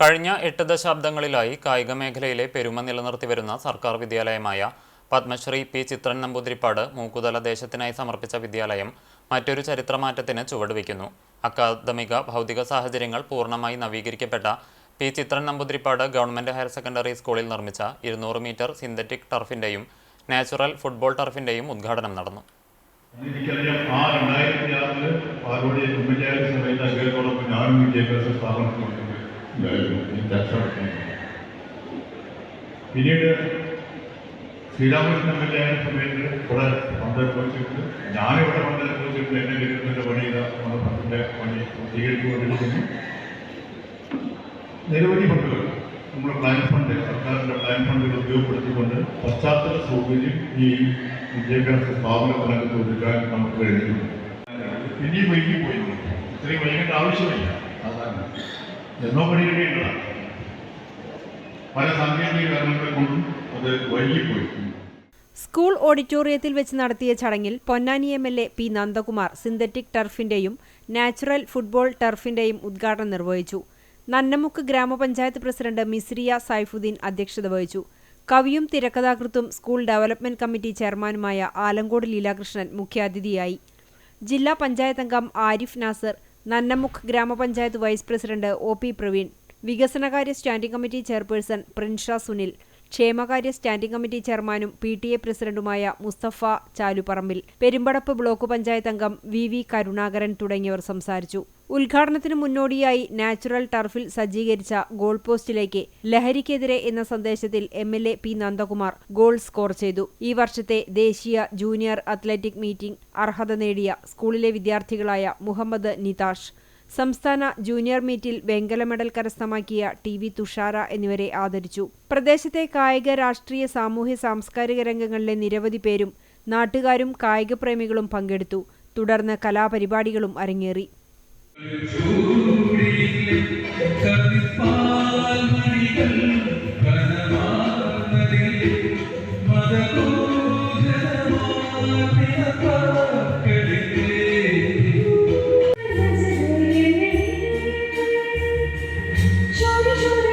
കഴിഞ്ഞ എട്ട് ദശാബ്ദങ്ങളിലായി കായിക മേഖലയിലെ പെരുമ നിലനിർത്തി വരുന്ന സർക്കാർ വിദ്യാലയമായ പത്മശ്രീ പി ചിത്രൻ നമ്പൂതിരിപ്പാട് മൂക്കുതല ദേശത്തിനായി സമർപ്പിച്ച വിദ്യാലയം മറ്റൊരു ചരിത്രമാറ്റത്തിന് ചുവടുവയ്ക്കുന്നു. അക്കാദമിക ഭൗതിക സാഹചര്യങ്ങൾ പൂർണമായി നവീകരിക്കപ്പെട്ട P Chithran Namboothiripad government higher secondary സ്കൂളിൽ നിർമ്മിച്ച ഇരുന്നൂറ് മീറ്റർ സിന്തറ്റിക് ടർഫിന്റെയും നാച്ചുറൽ ഫുട്ബോൾ ടർഫിന്റെയും ഉദ്ഘാടനം നടന്നു. ആ രണ്ടായിരത്തി ആറിൽ പാലോടി ഉമ്മൻചാണ്ടി സമയത്ത് അദ്ദേഹത്തോടൊപ്പം ഞാനും വിദ്യാഭ്യാസ സ്ഥാപനത്തിലുണ്ട് പിന്നീട് ശ്രീരാമകൃഷ്ണൻ ആയ സമയത്ത് ഇവിടെ പന്തനുഭവിച്ചിട്ടുണ്ട് ഞാനിവിടെ പന്തനുഭവിച്ചിട്ടുണ്ട് എന്നെ കിട്ടുന്നതിന്റെ പണി ഇതാ നമ്മുടെ പണ്ടിന്റെ പണി പൂർത്തീകരിച്ചുകൊണ്ടിരിക്കുന്നു നിരവധി ഫണ്ടുകൾ നമ്മുടെ പ്ലാൻ ഫണ്ട് സർക്കാരിന്റെ പ്ലാൻ ഫണ്ടുകൾ ഉപയോഗപ്പെടുത്തിക്കൊണ്ട് പശ്ചാത്തല സൗകര്യം ഈ വിദ്യാഭ്യാസ സ്ഥാപന രംഗത്ത് ഒരുക്കാൻ നമുക്ക് കഴിഞ്ഞിട്ടുണ്ട്. ഇനിയും പോയി. ഇത്രയും വൈകേണ്ട ആവശ്യമില്ല. അതാണ്. പരിഗണിക്കേണ്ടതാണ് പല സാങ്കേതിക കാരണങ്ങളെ കൊണ്ടും അത് വൈകിപ്പോയി. സ്കൂൾ ഓഡിറ്റോറിയത്തിൽ വെച്ച് നടത്തിയ ചടങ്ങിൽ Ponnani M L A P Nandakumar synthetic ടർഫിന്റെയും natural football ടർഫിന്റെയും ഉദ്ഘാടനം നിർവഹിച്ചു. നന്നമുക്ക് ഗ്രാമപഞ്ചായത്ത് പ്രസിഡന്റ് മിസ്രിയ സൈഫുദ്ദീൻ അധ്യക്ഷത വഹിച്ചു. കവിയും തിരക്കഥാകൃത്തും സ്കൂൾ ഡെവലപ്മെന്റ് കമ്മിറ്റി ചെയർമാനുമായ ആലങ്കോട് ലീലാകൃഷ്ണൻ മുഖ്യാതിഥിയായി. ജില്ലാ പഞ്ചായത്ത് അംഗം ആരിഫ് നാസർ നന്നമുക്ക് ഗ്രാമപഞ്ചായത്ത് vice president O P Praveen വികസനകാര്യ standing committee chairperson Prinsha Sunil ക്ഷേമകാര്യ സ്റ്റാൻഡിംഗ് കമ്മിറ്റി ചെയർമാനും പി ടി എ പ്രസിഡന്റുമായ മുസ്തഫ ചാലുപറമ്പിൽ പെരുമ്പടപ്പ് ബ്ലോക്ക് പഞ്ചായത്ത് അംഗം വി വി കരുണാകരൻ തുടങ്ങിയവർ സംസാരിച്ചു. ഉദ്ഘാടനത്തിന് മുന്നോടിയായി നാച്ചുറൽ ടർഫിൽ സജ്ജീകരിച്ച ഗോൾ പോസ്റ്റിലേക്ക് ലഹരിക്കെതിരെ എന്ന സന്ദേശത്തിൽ M L A P Nandakumar goal score ചെയ്തു. ഈ വർഷത്തെ ദേശീയ ജൂനിയർ അത്ലറ്റിക് മീറ്റിംഗ് അർഹത നേടിയ സ്കൂളിലെ വിദ്യാർത്ഥികളായ മുഹമ്മദ് നിതാഷ് സംസ്ഥാന ജൂനിയർ മീറ്റിൽ വെങ്കല മെഡൽ കരസ്ഥമാക്കിയ ടി വി തുഷാര എന്നിവരെ ആദരിച്ചു. പ്രദേശത്തെ കായിക രാഷ്ട്രീയ സാമൂഹ്യ സാംസ്കാരിക രംഗങ്ങളിലെ നിരവധി പേരും നാട്ടുകാരും കായിക പ്രേമികളും പങ്കെടുത്തു. തുടർന്ന് കലാപരിപാടികളും അരങ്ങേറി. കവിപ്പാ Sorry, sorry.